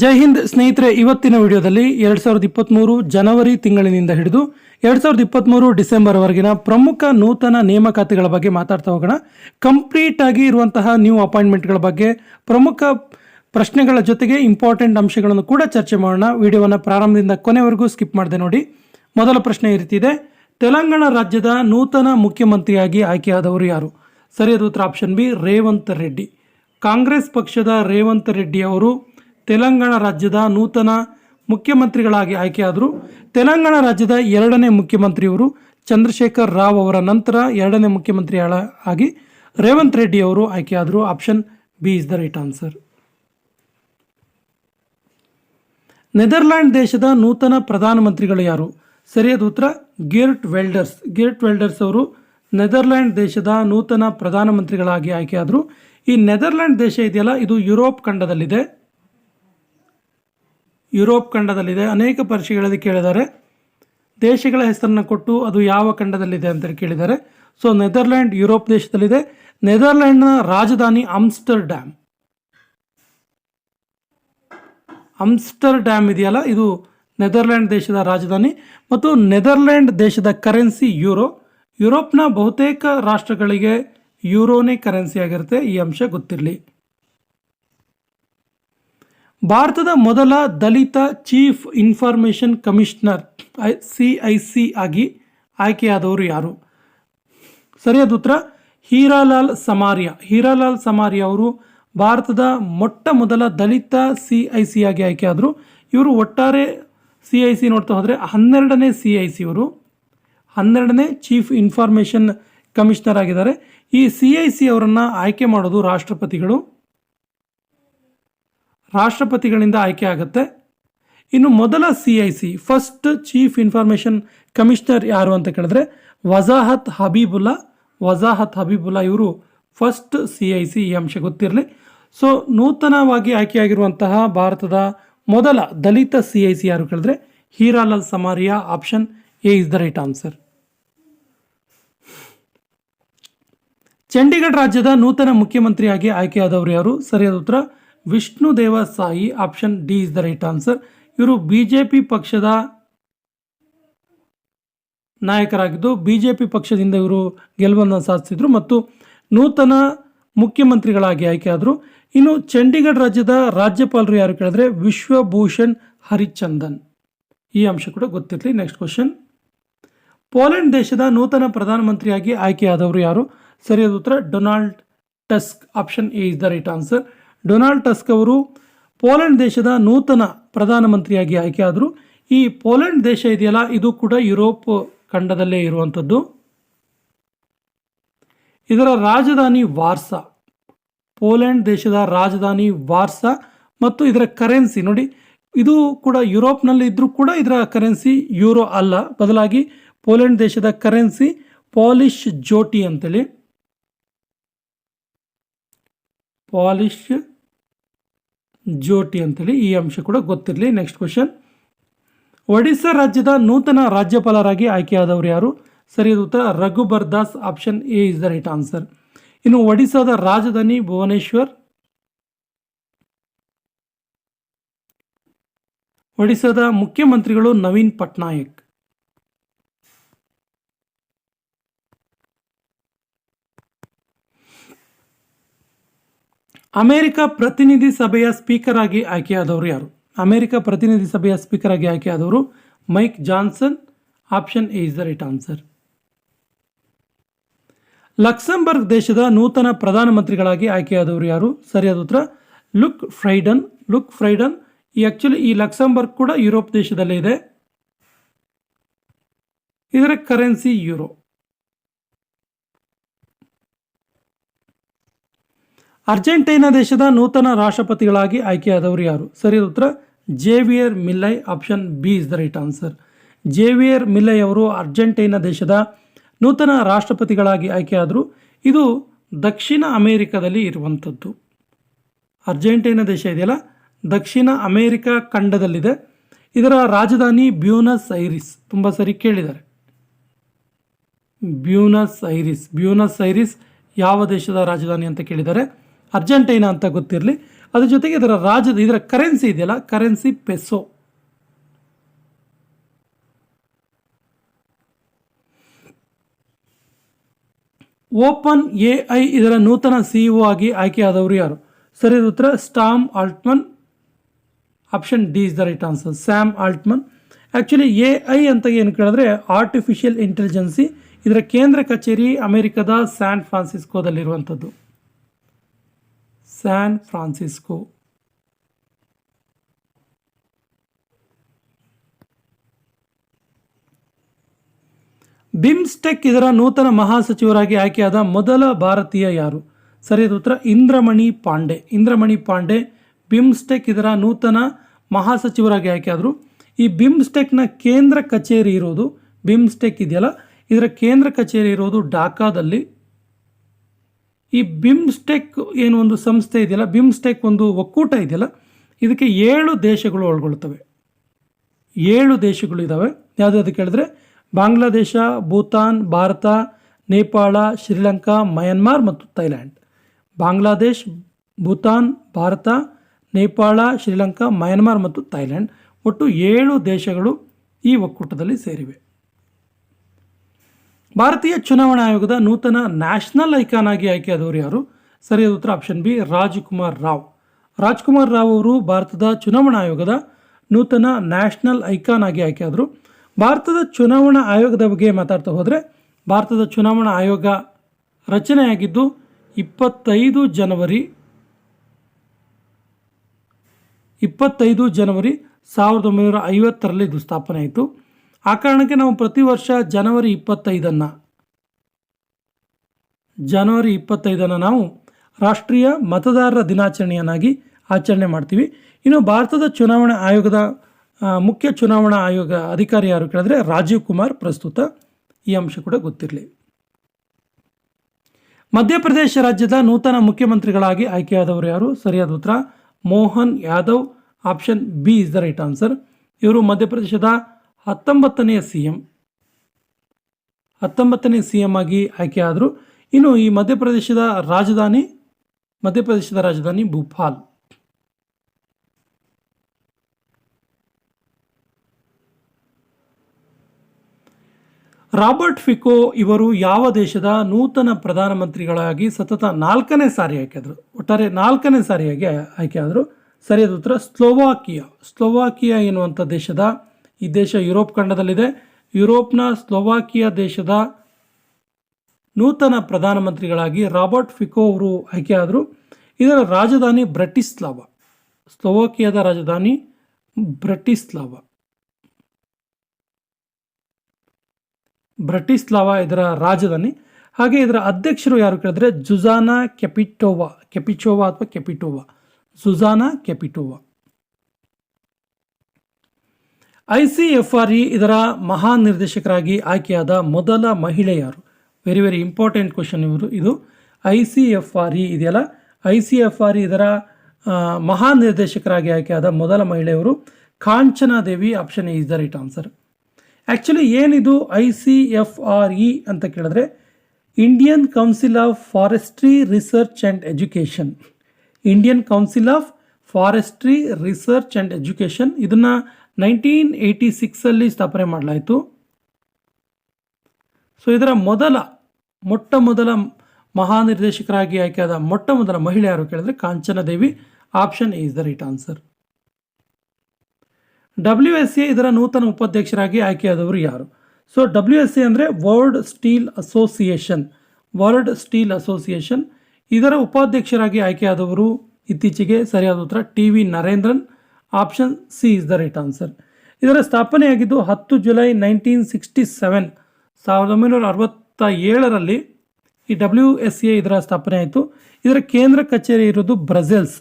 ಜೈ ಹಿಂದ್ ಸ್ನೇಹಿತರೆ, ಇವತ್ತಿನ ವಿಡಿಯೋದಲ್ಲಿ ಎರಡ್ ಸಾವಿರದ ಇಪ್ಪತ್ತ್ಮೂರು ಜನವರಿ ತಿಂಗಳಿನಿಂದ ಹಿಡಿದು ಎರಡ್ ಸಾವಿರದ ಇಪ್ಪತ್ತ್ಮೂರು ಡಿಸೆಂಬರ್ವರೆಗಿನ ಪ್ರಮುಖ ನೂತನ ನೇಮಕಾತಿಗಳ ಬಗ್ಗೆ ಮಾತಾಡ್ತಾ ಹೋಗೋಣ. ಕಂಪ್ಲೀಟ್ ಆಗಿ ಇರುವಂತಹ ನ್ಯೂ ಅಪಾಯಿಂಟ್ಮೆಂಟ್ಗಳ ಬಗ್ಗೆ ಪ್ರಮುಖ ಪ್ರಶ್ನೆಗಳ ಜೊತೆಗೆ ಇಂಪಾರ್ಟೆಂಟ್ ಅಂಶಗಳನ್ನು ಕೂಡ ಚರ್ಚೆ ಮಾಡೋಣ. ವಿಡಿಯೋವನ್ನು ಪ್ರಾರಂಭದಿಂದ ಕೊನೆವರೆಗೂ ಸ್ಕಿಪ್ ಮಾಡಿದೆ ನೋಡಿ. ಮೊದಲ ಪ್ರಶ್ನೆ ಈ ರೀತಿ ಇದೆ. ತೆಲಂಗಾಣ ರಾಜ್ಯದ ನೂತನ ಮುಖ್ಯಮಂತ್ರಿಯಾಗಿ ಆಯ್ಕೆಯಾದವರು ಯಾರು? ಸರಿಯಾದ ಉತ್ತರ ಆಪ್ಷನ್ ಬಿ, ರೇವಂತ್ ರೆಡ್ಡಿ. ಕಾಂಗ್ರೆಸ್ ಪಕ್ಷದ ರೇವಂತ್ ರೆಡ್ಡಿ ಅವರು ತೆಲಂಗಾಣ ರಾಜ್ಯದ ನೂತನ ಮುಖ್ಯಮಂತ್ರಿಗಳಾಗಿ ಆಯ್ಕೆಯಾದರು. ತೆಲಂಗಾಣ ರಾಜ್ಯದ ಎರಡನೇ ಮುಖ್ಯಮಂತ್ರಿಯವರು ಚಂದ್ರಶೇಖರ್ ರಾವ್ ಅವರ ನಂತರ ಎರಡನೇ ಮುಖ್ಯಮಂತ್ರಿ ಆಗಿ ರೇವಂತ್ ರೆಡ್ಡಿ ಅವರು ಆಯ್ಕೆಯಾದರು. Option B is the right answer. Netherland ದೇಶದ ನೂತನ ಪ್ರಧಾನಮಂತ್ರಿಗಳು ಯಾರು? ಸರಿಯಾದ ಉತ್ತರ, ಗಿರ್ಟ್ ವೆಲ್ಡರ್ಸ್. ಗಿರ್ಟ್ ವೆಲ್ಡರ್ಸ್ ಅವರು ನೆದರ್ಲ್ಯಾಂಡ್ ದೇಶದ ನೂತನ ಪ್ರಧಾನಮಂತ್ರಿಗಳಾಗಿ ಆಯ್ಕೆಯಾದರು. ಈ ನೆದರ್ಲ್ಯಾಂಡ್ ದೇಶ ಇದೆಯಲ್ಲ? ಇದು ಯುರೋಪ್ ಖಂಡದಲ್ಲಿದೆ. ಯುರೋಪ್ ಖಂಡದಲ್ಲಿದೆ. ಅನೇಕ ಪರೀಕ್ಷೆಗಳಲ್ಲಿ ಕೇಳಿದ್ದಾರೆ. ದೇಶಗಳ ಹೆಸರನ್ನು ಕೊಟ್ಟು ಅದು ಯಾವ ಖಂಡದಲ್ಲಿದೆ ಅಂತ ಕೇಳಿದ್ದಾರೆ. ಸೊ ನೆದರ್ಲ್ಯಾಂಡ್ ಯುರೋಪ್ ದೇಶದಲ್ಲಿದೆ. ನೆದರ್ಲ್ಯಾಂಡ್ನ ರಾಜಧಾನಿ ಅಮ್ಸ್ಟರ್ ಡ್ಯಾಮ್ ಅಮ್ಸ್ಟರ್ ಡ್ಯಾಮ್ ಇದೆಯಲ್ಲ? ಇದು ನೆದರ್ಲ್ಯಾಂಡ್ ದೇಶದ ರಾಜಧಾನಿ ಮತ್ತು ನೆದರ್ಲ್ಯಾಂಡ್ ದೇಶದ ಕರೆನ್ಸಿ ಯೂರೋ. ಯುರೋಪ್ನ ಬಹುತೇಕ ರಾಷ್ಟ್ರಗಳಿಗೆ ಯೂರೋನೇ ಕರೆನ್ಸಿ ಆಗಿರುತ್ತೆ. ಈ ಅಂಶ ಗೊತ್ತಿರಲಿ. ಭಾರತದ ಮೊದಲ ದಲಿತ chief information commissioner, I, C I C ಆಗಿ ಆಯ್ಕೆಯಾದವರು ಯಾರು? ಸರಿಯಾದ ಉತ್ತರ, ಹೀರಾಲಾಲ್ ಸಮಾರಿಯಾ. ಹೀರಾಲಾಲ್ ಸಮಾರಿಯಾ ಅವರು ಭಾರತದ ಮೊಟ್ಟ ಮೊದಲ ದಲಿತ ಸಿ ಐ ಸಿ ಆಗಿ ಆಯ್ಕೆಯಾದರು. ಇವರು ಒಟ್ಟಾರೆ ಸಿ ಐ ಸಿ ನೋಡ್ತಾ ಹೋದರೆ ಹನ್ನೆರಡನೇ ಸಿ ಐ ಸಿ ಅವರು ಹನ್ನೆರಡನೇ ಚೀಫ್ ಇನ್ಫಾರ್ಮೇಷನ್ ಕಮಿಷನರ್ ಆಗಿದ್ದಾರೆ. ಈ ಸಿ ಐ ಸಿ ಅವರನ್ನು ಆಯ್ಕೆ ಮಾಡೋದು ರಾಷ್ಟ್ರಪತಿಗಳು. ರಾಷ್ಟ್ರಪತಿಗಳಿಂದ ಆಯ್ಕೆ ಆಗುತ್ತೆ. ಇನ್ನು ಮೊದಲ C I C first chief information commissioner ಯಾರು ಅಂತ ಕೇಳಿದ್ರೆ ವಜಾಹತ್ ಹಬೀಬುಲ್ಲಾ ವಜಾಹತ್ ಹಬೀಬುಲ್ಲಾ ಇವರು ಫಸ್ಟ್ ಸಿ ಐ ಸಿ ಈ ಅಂಶ ಗೊತ್ತಿರಲಿ. ಸೊ ನೂತನವಾಗಿ ಆಯ್ಕೆಯಾಗಿರುವಂತಹ ಭಾರತದ ಮೊದಲ ದಲಿತ ಸಿ ಐ ಸಿ ಯಾರು ಕೇಳಿದ್ರೆ Heeralal Samariya option A is the right answer Chandigarh ರಾಜ್ಯದ ನೂತನ ಮುಖ್ಯಮಂತ್ರಿಯಾಗಿ ಆಯ್ಕೆಯಾದವರು ಯಾರು? ಸರಿಯಾದ ಉತ್ತರ Vishnu Deo Sai option D is the right answer ಇವರು ಬಿಜೆಪಿ ಪಕ್ಷದ ನಾಯಕರಾಗಿದ್ದು ಬಿಜೆಪಿ ಪಕ್ಷದಿಂದ ಇವರು ಗೆಲುವನ್ನು ಸಾಧಿಸಿದ್ರು ಮತ್ತು ನೂತನ ಮುಖ್ಯಮಂತ್ರಿಗಳಾಗಿ ಆಯ್ಕೆಯಾದರು ಇನ್ನು ಚಂಡೀಗಢ ರಾಜ್ಯದ ರಾಜ್ಯಪಾಲರು ಯಾರು ಕೇಳಿದ್ರೆ, ವಿಶ್ವಭೂಷಣ್ ಹರಿಚಂದನ್. ಈ ಅಂಶ ಕೂಡ ಗೊತ್ತಿರಲಿ. ನೆಕ್ಸ್ಟ್ ಕ್ವಶನ್ ಪೋಲೆಂಡ್ ದೇಶದ ನೂತನ ಪ್ರಧಾನಮಂತ್ರಿಯಾಗಿ ಆಯ್ಕೆಯಾದವರು ಯಾರು? ಸರಿಯಾದ ಉತ್ತರ, Donald Tusk. Option A is the right answer Donald Tusk ಅವರು ಪೋಲೆಂಡ್ ದೇಶದ ನೂತನ ಪ್ರಧಾನಮಂತ್ರಿಯಾಗಿ ಆಯ್ಕೆಯಾದರು. ಈ ಪೋಲೆಂಡ್ ದೇಶ ಇದೆಯಲ್ಲ, ಇದು ಕೂಡ ಯುರೋಪ್ ಖಂಡದಲ್ಲೇ ಇರುವಂಥದ್ದು. ಇದರ ರಾಜಧಾನಿ ವಾರ್ಸಾ. ಪೋಲೆಂಡ್ ದೇಶದ ರಾಜಧಾನಿ ವಾರ್ಸಾ ಮತ್ತು ಇದರ ಕರೆನ್ಸಿ. ನೋಡಿ, ಇದು ಕೂಡ ಯುರೋಪ್ನಲ್ಲಿ ಇದ್ದರೂ ಕೂಡ ಇದರ ಕರೆನ್ಸಿ ಯೂರೋ ಅಲ್ಲ. ಬದಲಾಗಿ ಪೋಲೆಂಡ್ ದೇಶದ ಕರೆನ್ಸಿ ಪಾಲಿಶ್ ಜೋಟಿ ಅಂತೇಳಿ. ಪಾಲಿಶ್ ಜೋಟಿ ಅಂತೇಳಿ ಈ ಅಂಶ ಕೂಡ ಗೊತ್ತಿರಲಿ. ನೆಕ್ಸ್ಟ್ ಕ್ವಶನ್ ಒಡಿಸ್ಸಾ ರಾಜ್ಯದ ನೂತನ ರಾಜ್ಯಪಾಲರಾಗಿ ಆಯ್ಕೆಯಾದವರು ಯಾರು? ಸರಿಯಾದ ಉತ್ತರ. Raghubar Das option A is the right answer ಇನ್ನು ಒಡಿಸ್ಸಾದ ರಾಜಧಾನಿ ಭುವನೇಶ್ವರ್? ಒಡಿಸ್ಸಾದ ಮುಖ್ಯಮಂತ್ರಿಗಳು ನವೀನ್ ಪಟ್ನಾಯಕ್. ಅಮೆರಿಕ ಪ್ರತಿನಿಧಿ ಸಭೆಯ ಸ್ಪೀಕರ್ ಆಗಿ ಆಯ್ಕೆಯಾದವರು ಯಾರು? ಅಮೆರಿಕ ಪ್ರತಿನಿಧಿ ಸಭೆಯ ಸ್ಪೀಕರ್ ಆಗಿ ಆಯ್ಕೆಯಾದವರು Mike Johnson. Option A is the right answer. Luxembourg ದೇಶದ ನೂತನ ಪ್ರಧಾನಮಂತ್ರಿಗಳಾಗಿ ಆಯ್ಕೆಯಾದವರು ಯಾರು? ಸರಿಯಾದ ಉತ್ತರ, ಲುಕ್ ಫ್ರೈಡನ್. ಲುಕ್ ಫ್ರೈಡನ್, ಈ ಆಕ್ಚುಲಿ ಈ ಲಕ್ಸಂಬರ್ಗ್ ಕೂಡ ಯುರೋಪ್ ದೇಶದಲ್ಲೇ ಇದೆ. ಇದರ ಕರೆನ್ಸಿ ಯುರೋ ಅರ್ಜೆಂಟೈನಾ ದೇಶದ ನೂತನ ರಾಷ್ಟ್ರಪತಿಗಳಾಗಿ ಆಯ್ಕೆಯಾದವರು ಯಾರು? ಸರಿ ಉತ್ತರ. Javier Milei option B is the right answer. Javier Milei ಅವರು ಅರ್ಜೆಂಟೈನಾ ದೇಶದ ನೂತನ ರಾಷ್ಟ್ರಪತಿಗಳಾಗಿ ಆಯ್ಕೆಯಾದರು. ಇದು ದಕ್ಷಿಣ ಅಮೇರಿಕಾದಲ್ಲಿ ಇರುವಂಥದ್ದು. ಅರ್ಜೆಂಟೈನಾ ದೇಶ ಇದೆಯಲ್ಲ? ದಕ್ಷಿಣ ಅಮೇರಿಕಾ ಖಂಡದಲ್ಲಿದೆ. ಇದರ ರಾಜಧಾನಿ ಬ್ಯೂನಸ್ ಐರಿಸ್. ತುಂಬ ಸರಿ ಕೇಳಿದ್ದಾರೆ. Buenos iris. ಬ್ಯೂನಸ್ ಐರಿಸ್ ಯಾವ ದೇಶದ ರಾಜಧಾನಿ ಅಂತ ಕೇಳಿದ್ದಾರೆ? ಅರ್ಜೆಂಟೈನಾ ಅಂತ ಗೊತ್ತಿರಲಿ. ಅದ್ರ ಜೊತೆಗೆ ಇದರ ರಾಜ್ಯದ, ಇದರ ಕರೆನ್ಸಿ ಇದೆಯಲ್ಲ currency peso open A I ಇದರ ನೂತನ ಸಿಇಒ ಆಗಿ ಆಯ್ಕೆಯಾದವರು ಯಾರು? ಸರಿ ಉತ್ತರ Sam Altman option D is the right answer Sam Altman actually A I ಅಂತ ಏನು ಕೇಳಿದ್ರೆ ಆರ್ಟಿಫಿಷಿಯಲ್ ಇಂಟೆಲಿಜೆನ್ಸಿ ಇದರ ಕೇಂದ್ರ ಕಚೇರಿ ಅಮೆರಿಕದ ಸ್ಯಾನ್ ಫ್ರಾನ್ಸಿಸ್ಕೋದಲ್ಲಿರುವಂಥದ್ದು ಸ್ಯಾನ್ ಫ್ರಾನ್ಸಿಸ್ಕೋ ಬಿಮ್ಸ್ಟೆಕ್ ಇದರ ನೂತನ ಮಹಾಸಚಿವರಾಗಿ ಆಯ್ಕೆಯಾದ ಮೊದಲ ಭಾರತೀಯ ಯಾರು? ಸರಿಯಾದ ಉತ್ತರ. ಇಂದ್ರಮಣಿ ಪಾಂಡೆ. ಇಂದ್ರಮಣಿ ಪಾಂಡೆ ಬಿಮ್ಸ್ಟೆಕ್ ಇದರ ನೂತನ ಮಹಾಸಚಿವರಾಗಿ ಆಯ್ಕೆಯಾದರು. ಈ ಬಿಮ್ಸ್ಟೆಕ್ನ ಕೇಂದ್ರ ಕಚೇರಿ ಇರೋದು ಬಿಮ್ಸ್ಟೆಕ್ ಇದೆಯಲ್ಲ? ಇದರ ಕೇಂದ್ರ ಕಚೇರಿ ಇರೋದು ಢಾಕಾದಲ್ಲಿ ಈ ಬಿಮ್ಸ್ಟೆಕ್ ಏನು ಒಂದು ಸಂಸ್ಥೆ ಇದೆಯಲ್ಲ, ಬಿಮ್ಸ್ಟೆಕ್ ಒಂದು ಒಕ್ಕೂಟ ಇದೆಯಲ್ಲ, ಇದಕ್ಕೆ ಏಳು ದೇಶಗಳು ಒಳಗೊಳ್ತವೆ ಏಳು ದೇಶಗಳು ಇದ್ದಾವೆ ಯಾವುದಾದ್ರು ಕೇಳಿದ್ರೆ, ಬಾಂಗ್ಲಾದೇಶ, ಭೂತಾನ್, ಭಾರತ, ನೇಪಾಳ, ಶ್ರೀಲಂಕಾ, ಮಯನ್ಮಾರ್ ಮತ್ತು ಥೈಲ್ಯಾಂಡ್. ಬಾಂಗ್ಲಾದೇಶ್, ಭೂತಾನ್, ಭಾರತ, ನೇಪಾಳ, ಶ್ರೀಲಂಕಾ, ಮಯನ್ಮಾರ್ ಮತ್ತು ಥೈಲ್ಯಾಂಡ್. ಒಟ್ಟು ಏಳು ದೇಶಗಳು ಈ ಒಕ್ಕೂಟದಲ್ಲಿ ಸೇರಿವೆ. ಭಾರತೀಯ ಚುನಾವಣಾ ಆಯೋಗದ ನೂತನ ನ್ಯಾಷನಲ್ ಐಕಾನ್ ಆಗಿ ಆಯ್ಕೆಯಾದವರು ಯಾರು? ಸರಿಯಾದ ಉತ್ತರ ಆಪ್ಷನ್ ಬಿ, ರಾಜ್ಕುಮಾರ್ ರಾವ್. ರಾಜ್ಕುಮಾರ್ ರಾವ್ ಅವರು ಭಾರತದ ಚುನಾವಣಾ ಆಯೋಗದ ನೂತನ ನ್ಯಾಷನಲ್ ಐಕಾನ್ ಆಗಿ ಆಯ್ಕೆಯಾದರು. ಭಾರತದ ಚುನಾವಣಾ ಆಯೋಗದ ಬಗ್ಗೆ ಮಾತಾಡ್ತಾ ಹೋದರೆ, ಭಾರತದ ಚುನಾವಣಾ ಆಯೋಗ ರಚನೆಯಾಗಿದ್ದು ಇಪ್ಪತ್ತೈದು ಜನವರಿ ಇಪ್ಪತ್ತೈದು ಜನವರಿ ಸಾವಿರದ ಒಂಬೈನೂರ ಐವತ್ತರಲ್ಲಿ ಇದು ಸ್ಥಾಪನೆ ಆಯಿತು ಆ ಕಾರಣಕ್ಕೆ ನಾವು ಪ್ರತಿ ವರ್ಷ ಜನವರಿ ಇಪ್ಪತ್ತೈದನ್ನು ಜನವರಿ ಇಪ್ಪತ್ತೈದನ್ನು ನಾವು ರಾಷ್ಟ್ರೀಯ ಮತದಾರರ ದಿನಾಚರಣೆಯನ್ನಾಗಿ ಆಚರಣೆ ಮಾಡ್ತೀವಿ. ಇನ್ನು ಭಾರತದ ಚುನಾವಣಾ ಆಯೋಗದ ಮುಖ್ಯ ಚುನಾವಣಾ ಆಯೋಗ ಅಧಿಕಾರಿ ಯಾರು ಕೇಳಿದ್ರೆ ರಾಜೀವ್ ಕುಮಾರ್ ಪ್ರಸ್ತುತ ಈ ಅಂಶ ಕೂಡ ಗೊತ್ತಿರಲಿ. ಮಧ್ಯಪ್ರದೇಶ ರಾಜ್ಯದ ನೂತನ ಮುಖ್ಯಮಂತ್ರಿಗಳಾಗಿ ಆಯ್ಕೆಯಾದವರು ಯಾರು? ಸರಿಯಾದ ಉತ್ತರ, Mohan Yadav, option B is the right answer. ಇವರು ಮಧ್ಯಪ್ರದೇಶದ ಹತ್ತೊಂಬತ್ತನೆಯ ಸಿ ಎಂ ಹತ್ತೊಂಬತ್ತನೇ ಸಿ ಎಂ ಆಗಿ ಆಯ್ಕೆಯಾದರು ಇನ್ನು ಈ ಮಧ್ಯಪ್ರದೇಶದ ರಾಜಧಾನಿ ಮಧ್ಯಪ್ರದೇಶದ ರಾಜಧಾನಿ ಭೂಪಾಲ್. ರಾಬರ್ಟ್ ಫಿಕೋ ಇವರು ಯಾವ ದೇಶದ ನೂತನ ಪ್ರಧಾನಮಂತ್ರಿಗಳಾಗಿ ಸತತ ನಾಲ್ಕನೇ ಸಾರಿ ಆಯ್ಕೆಯಾದರು ಒಟ್ಟಾರೆ ನಾಲ್ಕನೇ ಸಾರಿಯಾಗಿ ಆಯ್ಕೆಯಾದರು ಸರಿಯಾದ ಉತ್ತರ, ಸ್ಲೋವಾಕಿಯಾ. ಸ್ಲೋವಾಕಿಯಾ ಎನ್ನುವಂಥ ದೇಶದ ಈ ದೇಶ ಯುರೋಪ್ ಖಂಡದಲ್ಲಿದೆ. ಯುರೋಪ್ನ ಸ್ಲೋವಾಕಿಯಾ ದೇಶದ ನೂತನ ಪ್ರಧಾನಮಂತ್ರಿಗಳಾಗಿ ರಾಬರ್ಟ್ ಫಿಕೋ ಅವರು ಆಯ್ಕೆಯಾದರು. ಇದರ ರಾಜಧಾನಿ ಬ್ರಟಿಸ್ಲಾವ. ಸ್ಲೋವಾಕಿಯಾದ ರಾಜಧಾನಿ ಬ್ರಟಿಸ್ಲಾವ. ಬ್ರಟಿಸ್ಲಾವ ಇದರ ರಾಜಧಾನಿ. ಹಾಗೆ ಇದರ ಅಧ್ಯಕ್ಷರು ಯಾರು ಕೇಳಿದ್ರೆ ಜುಜಾನಾ ಕೆಪಿಟೋವಾ, ಕೆಪಿಚೋವಾ ಅಥವಾ Kepitova. Zuzana Kepitova. I C F R E ಇದರ ಮಹಾನ್ ನಿರ್ದೇಶಕರಾಗಿ ಆಯ್ಕೆಯಾದ ಮೊದಲ ಮಹಿಳೆ ಯಾರು ವೆರಿ ವೆರಿ ಇಂಪಾರ್ಟೆಂಟ್ ಕ್ವಶನ್ ಇವರು. ಇದು I C F R E ಇದೆಯಲ್ಲ? I C F R E ಇದರ ಮಹಾನಿರ್ದೇಶಕರಾಗಿ ನಿರ್ದೇಶಕರಾಗಿ ಆಯ್ಕೆಯಾದ ಮೊದಲ ಮಹಿಳೆಯವರು Kanchana Devi option is the right answer actually ಏನಿದು I C F R E ಅಂತ ಕೇಳಿದ್ರೆ Indian council of forestry research and education Indian council of forestry research and education ಇದನ್ನು nineteen eighty ಸಿಕ್ಸಲ್ಲಿ ಸ್ಥಾಪನೆ ಮಾಡಲಾಯಿತು. ಸೊ ಇದರ ಮೊದಲ, ಮೊಟ್ಟ ಮೊದಲ ಮಹಾನಿರ್ದೇಶಕರಾಗಿ ಆಯ್ಕೆಯಾದ ಮೊಟ್ಟ ಮೊದಲ ಮಹಿಳೆ ಯಾರು ಕೇಳಿದ್ರೆ Kanchana Devi. Option is the right answer W S A ಇದರ ನೂತನ ಉಪಾಧ್ಯಕ್ಷರಾಗಿ ಆಯ್ಕೆಯಾದವರು ಯಾರು? ಸೊ ಡಬ್ಲ್ಯೂ ಎಸ್ ಎ ಅಂದರೆ world steel association world steel association ಇದರ ಉಪಾಧ್ಯಕ್ಷರಾಗಿ ಆಯ್ಕೆಯಾದವರು ಇತ್ತೀಚೆಗೆ ಸರಿಯಾದ ಉತ್ತರ T V Narendran. Option C is the right answer. ಇದರ ಸ್ಥಾಪನೆಯಾಗಿದ್ದು ಹತ್ತು ಜುಲೈ ನೈನ್ಟೀನ್ ಸಿಕ್ಸ್ಟಿ ಸೆವೆನ್, ಸಾವಿರದ ಒಂಬೈನೂರ ಅರವತ್ತ ಏಳರಲ್ಲಿ ಈ ಡಬ್ಲ್ಯೂ ಎಸ್ ಎ ಇದರ ಸ್ಥಾಪನೆ ಆಯಿತು. ಇದರ ಕೇಂದ್ರ ಕಚೇರಿ ಇರೋದು ಬ್ರೆಜಿಲ್ಸ್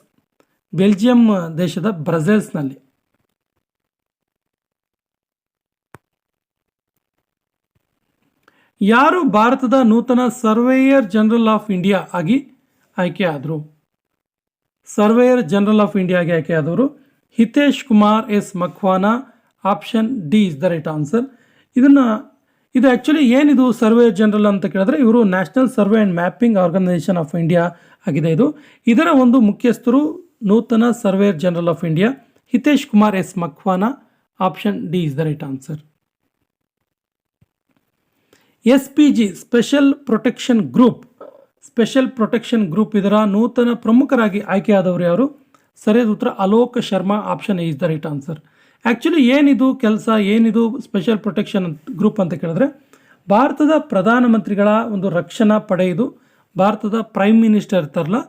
ಬೆಲ್ಜಿಯಂ ದೇಶದ ಬ್ರಸೆಲ್ಸ್ನಲ್ಲಿ ಯಾರು ಭಾರತದ ನೂತನ ಸರ್ವೇಯರ್ ಜನರಲ್ ಆಫ್ ಇಂಡಿಯಾ ಆಗಿ ಆಯ್ಕೆಯಾದರು? ಸರ್ವೇಯರ್ ಜನರಲ್ ಆಫ್ ಇಂಡಿಯಾಗೆ ಆಯ್ಕೆಯಾದವರು Hitesh Kumar S Makwana option D is the right answer. ಇದನ್ನು, ಇದು ಆ್ಯಕ್ಚುಲಿ ಏನಿದು ಸರ್ವೆ ಜನರಲ್ ಅಂತ ಕೇಳಿದ್ರೆ ಇವರು national survey and mapping organisation of India ಆಗಿದೆ ಇದು. ಇದರ ಒಂದು ಮುಖ್ಯಸ್ಥರು ನೂತನ surveyor general of India, Hitesh Kumar S Makwana option D is the right answer. S P G special protection group, special protection group ಇದರ ನೂತನ ಪ್ರಮುಖರಾಗಿ ಆಯ್ಕೆಯಾದವರು ಯಾರು? ಸರಿಯಾದ ಉತ್ತರ Alok Sharma option is the right answer actually ಏನಿದು ಕೆಲಸ, ಏನಿದು ಸ್ಪೆಷಲ್ ಪ್ರೊಟೆಕ್ಷನ್ ಗ್ರೂಪ್ ಅಂತ ಕೇಳಿದ್ರೆ, ಭಾರತದ ಪ್ರಧಾನಮಂತ್ರಿಗಳ ಒಂದು ರಕ್ಷಣಾ ಪಡೆ ಇದು. ಭಾರತದ ಪ್ರೈಮ್ ಮಿನಿಸ್ಟರ್ ಇರ್ತಾರಲ್ಲ,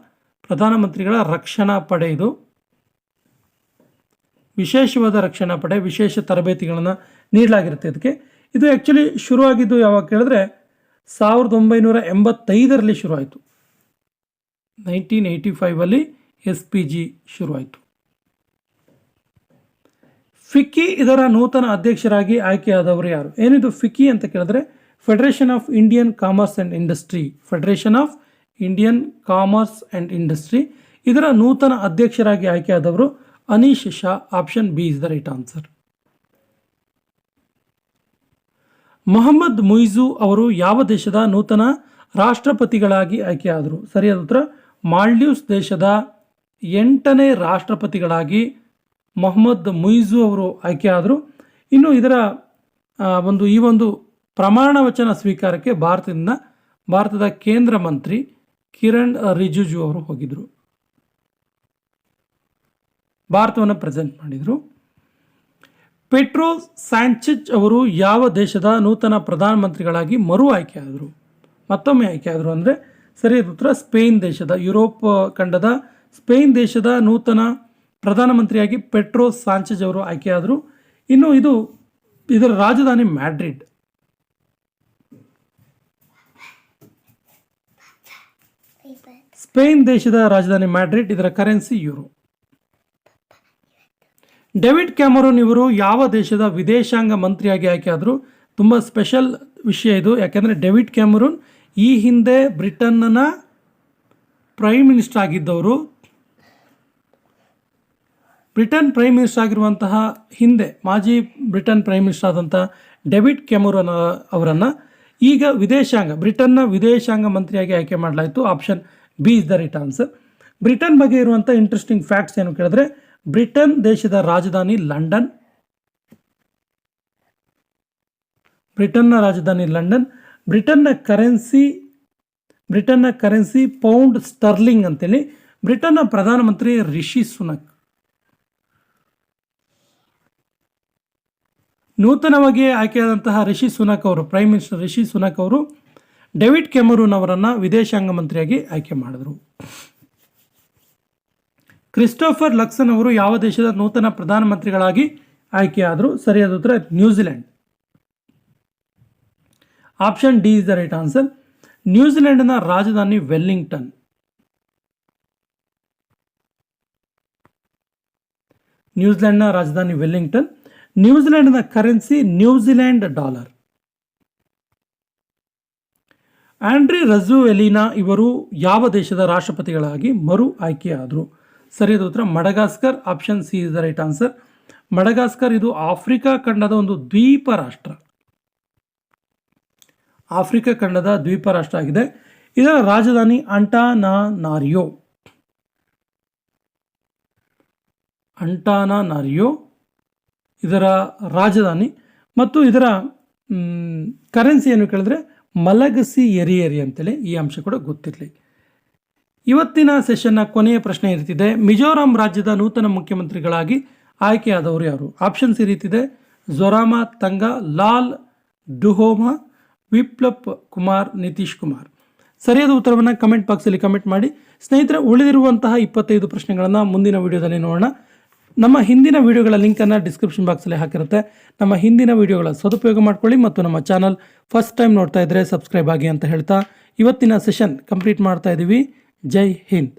ಪ್ರಧಾನಮಂತ್ರಿಗಳ ರಕ್ಷಣಾ ಪಡೆ ಇದು. ವಿಶೇಷವಾದ ರಕ್ಷಣಾ ಪಡೆ, ವಿಶೇಷ ತರಬೇತಿಗಳನ್ನು ನೀಡಲಾಗಿರುತ್ತೆ ಇದಕ್ಕೆ. ಇದು ಆ್ಯಕ್ಚುಲಿ ಶುರುವಾಗಿದ್ದು ಯಾವಾಗ ಕೇಳಿದ್ರೆ, ಸಾವಿರದ ಒಂಬೈನೂರ ಎಂಬತ್ತೈದರಲ್ಲಿ ಶುರುವಾಯಿತು. ನೈನ್ಟೀನ್ ಏಯ್ಟಿ ಫೈವಲ್ಲಿ ಎಸ್ ಪಿ ಜಿ ಶುರುವಾಯಿತು. ಫಿಕ್ಕಿ ಇದರ ನೂತನ ಅಧ್ಯಕ್ಷರಾಗಿ ಆಯ್ಕೆಯಾದವರು ಯಾರು? ಏನಿದು ಫಿಕ್ಕಿ ಅಂತ ಕೇಳಿದ್ರೆ federation of Indian commerce and industry federation of Indian commerce and industry ಇದರ ನೂತನ ಅಧ್ಯಕ್ಷರಾಗಿ ಆಯ್ಕೆಯಾದವರು Anish Shah option B is the right answer Mohamed Muizzu ಅವರು ಯಾವ ದೇಶದ ನೂತನ ರಾಷ್ಟ್ರಪತಿಗಳಾಗಿ ಆಯ್ಕೆಯಾದರು? ಸರಿಯಾದ ಉತ್ತರ, ಮಾಲ್ಡೀವ್ಸ್ ದೇಶದ ಎಂಟನೇ ರಾಷ್ಟ್ರಪತಿಗಳಾಗಿ ಮೊಹಮ್ಮದ್ ಮುಯಿಜು ಅವರು ಆಯ್ಕೆಯಾದರು ಇನ್ನು ಇದರ ಒಂದು, ಈ ಒಂದು ಪ್ರಮಾಣ ವಚನ ಸ್ವೀಕಾರಕ್ಕೆ ಭಾರತದಿಂದ, ಭಾರತದ ಕೇಂದ್ರ ಮಂತ್ರಿ ಕಿರಣ್ ರಿಜಿಜು ಅವರು ಹೋಗಿದ್ದರು ಭಾರತವನ್ನು ಪ್ರೆಸೆಂಟ್ ಮಾಡಿದರು. ಪೆಟ್ರೋ ಸ್ಯಾಂಚಿಚ್ ಅವರು ಯಾವ ದೇಶದ ನೂತನ ಪ್ರಧಾನಮಂತ್ರಿಗಳಾಗಿ ಮರು ಆಯ್ಕೆಯಾದರು ಮತ್ತೊಮ್ಮೆ ಆಯ್ಕೆಯಾದರು ಅಂದರೆ, ಸರಿಯಾದ ಉತ್ತರ, ಸ್ಪೇನ್ ದೇಶದ, ಯುರೋಪ್ ಖಂಡದ ಸ್ಪೇನ್ ದೇಶದ ನೂತನ ಪ್ರಧಾನಮಂತ್ರಿಯಾಗಿ ಪೆಟ್ರೋ ಸಾಂಚೆಜ್ ಅವರು ಆಯ್ಕೆಯಾದರು. ಇನ್ನು ಇದು ಇದರ ರಾಜಧಾನಿ ಮ್ಯಾಡ್ರಿಡ್. ಸ್ಪೇನ್ ದೇಶದ ರಾಜಧಾನಿ ಮ್ಯಾಡ್ರಿಡ್, ಇದರ ಕರೆನ್ಸಿ ಯೂರೋ. ಡೇವಿಡ್ ಕ್ಯಾಮರೂನ್ ಇವರು ಯಾವ ದೇಶದ ವಿದೇಶಾಂಗ ಮಂತ್ರಿಯಾಗಿ ಆಯ್ಕೆಯಾದರು. ತುಂಬ ಸ್ಪೆಷಲ್ ವಿಷಯ ಇದು. ಯಾಕೆಂದರೆ ಡೇವಿಡ್ ಕ್ಯಾಮರೂನ್ ಈ ಹಿಂದೆ ಬ್ರಿಟನ್ನ ಪ್ರೈಮ್ ಮಿನಿಸ್ಟರ್ ಆಗಿದ್ದವರು. ಬ್ರಿಟನ್ ಪ್ರೈಮ್ ಮಿನಿಸ್ಟರ್ ಆಗಿರುವಂತಹ ಹಿಂದೆ ಮಾಜಿ ಬ್ರಿಟನ್ ಪ್ರೈಮ್ ಮಿನಿಸ್ಟರ್ ಆದಂಥ ಡೆವಿಡ್ ಕ್ಯಾಮರೋನ್ ಅವರನ್ನು ಈಗ ವಿದೇಶಾಂಗ, ಬ್ರಿಟನ್ನ ವಿದೇಶಾಂಗ ಮಂತ್ರಿಯಾಗಿ ಆಯ್ಕೆ ಮಾಡಲಾಯಿತು. Option B is the right answer. Britain ಬಗ್ಗೆ ಇರುವಂಥ ಇಂಟ್ರೆಸ್ಟಿಂಗ್ ಫ್ಯಾಕ್ಟ್ಸ್ ಏನು ಕೇಳಿದ್ರೆ, ಬ್ರಿಟನ್ ದೇಶದ ರಾಜಧಾನಿ ಲಂಡನ್. ಬ್ರಿಟನ್ನ ರಾಜಧಾನಿ ಲಂಡನ್. ಬ್ರಿಟನ್ನ ಕರೆನ್ಸಿ ಬ್ರಿಟನ್ನ ಕರೆನ್ಸಿ ಪೌಂಡ್ ಸ್ಟರ್ಲಿಂಗ್ ಅಂತೇಳಿ ಬ್ರಿಟನ್ನ ಪ್ರಧಾನಮಂತ್ರಿ ರಿಷಿ ಸುನಕ್ ನೂತನವಾಗಿ ಆಯ್ಕೆಯಾದಂತಹ ರಿಷಿ ಸುನಕ್ ಅವರು ಪ್ರೈಮ್ ಮಿನಿಸ್ಟರ್ ರಿಷಿ ಸುನಕ್ ಅವರು ಡೇವಿಡ್ ಕೆಮರೂನ್ ಅವರನ್ನು ವಿದೇಶಾಂಗ ಮಂತ್ರಿಯಾಗಿ ಆಯ್ಕೆ ಮಾಡಿದರು. ಕ್ರಿಸ್ಟೋಫರ್ ಲಕ್ಸನ್ ಅವರು ಯಾವ ದೇಶದ ನೂತನ ಪ್ರಧಾನಮಂತ್ರಿಗಳಾಗಿ ಆಯ್ಕೆಯಾದರು? ಸರಿಯಾದ ಉತ್ತರ, New Zealand. Option D is the right answer. ನ್ಯೂಜಿಲೆಂಡ್ನ ರಾಜಧಾನಿ ವೆಲ್ಲಿಂಗ್ಟನ್. ನ್ಯೂಜಿಲೆಂಡ್ನ ರಾಜಧಾನಿ Wellington. ನ್ಯೂಜಿಲೆಂಡ್ನ currency New Zealand dollar. Andry Rajoelina ಇವರು ಯಾವ ದೇಶದ ರಾಷ್ಟ್ರಪತಿಗಳಾಗಿ ಮರು ಆಯ್ಕೆಯಾದರು? ಸರಿಯಾದ ಉತ್ತರ. Madagascar, option C is the right answer. Madagascar ಇದು ಆಫ್ರಿಕಾ ಖಂಡದ ಒಂದು ದ್ವೀಪ ರಾಷ್ಟ್ರ. ಆಫ್ರಿಕಾ ಖಂಡದ ದ್ವೀಪ ರಾಷ್ಟ್ರ ಆಗಿದೆ. ಇದರ ರಾಜಧಾನಿ ಅಂಟಾನಾನಾರಿಯೋ. ಅಂಟಾನಾನಾರಿಯೋ. ಇದರ ರಾಜಧಾನಿ ಮತ್ತು ಇದರ ಕರೆನ್ಸಿ ಏನು ಕೇಳಿದ್ರೆ ಮಲಗಸಿ ಎರಿಯರಿ ಅಂತೇಳಿ ಈ ಅಂಶ ಕೂಡ ಗೊತ್ತಿರಲಿ. ಇವತ್ತಿನ ಸೆಷನ್ನ ಕೊನೆಯ ಪ್ರಶ್ನೆ ಇರ್ತಿದೆ. ಮಿಜೋರಾಂ ರಾಜ್ಯದ ನೂತನ ಮುಖ್ಯಮಂತ್ರಿಗಳಾಗಿ ಆಯ್ಕೆಯಾದವರು ಯಾರು? ಆಪ್ಷನ್ಸ್ ಈ ರೀತಿದೆ ಜೊರಾಮ, ತಂಗ, ಲಾಲ್, ಡುಹೋಮ ವಿಪ್ಲಪ್ ಕುಮಾರ್, ನಿತೀಶ್ ಕುಮಾರ್. ಸರಿಯಾದ ಉತ್ತರವನ್ನು ಕಮೆಂಟ್ ಬಾಕ್ಸಲ್ಲಿ ಕಮೆಂಟ್ ಮಾಡಿ. ಸ್ನೇಹಿತರೆ, ಉಳಿದಿರುವಂತಹ ಇಪ್ಪತ್ತೈದು ಪ್ರಶ್ನೆಗಳನ್ನು ಮುಂದಿನ ವಿಡಿಯೋದಲ್ಲಿ ನೋಡೋಣ. ನಮ್ಮ ಹಿಂದಿನ ವಿಡಿಯೋಗಳ ಲಿಂಕನ್ನು ಡಿಸ್ಕ್ರಿಪ್ಷನ್ ಬಾಕ್ಸಲ್ಲಿ ಹಾಕಿರುತ್ತೆ. ನಮ್ಮ ಹಿಂದಿನ ವಿಡಿಯೋಗಳ ಸದುಪಯೋಗ ಮಾಡ್ಕೊಳ್ಳಿ ಮತ್ತು ನಮ್ಮ ಚಾನಲ್ ಫಸ್ಟ್ ಟೈಮ್ ನೋಡ್ತಾ ಇದ್ದರೆ ಸಬ್ಸ್ಕ್ರೈಬ್ ಆಗಿ ಅಂತ ಹೇಳ್ತಾ ಇವತ್ತಿನ ಸೆಷನ್ ಕಂಪ್ಲೀಟ್ ಮಾಡ್ತಾ ಇದ್ದೀವಿ ಜೈ ಹಿಂದ್.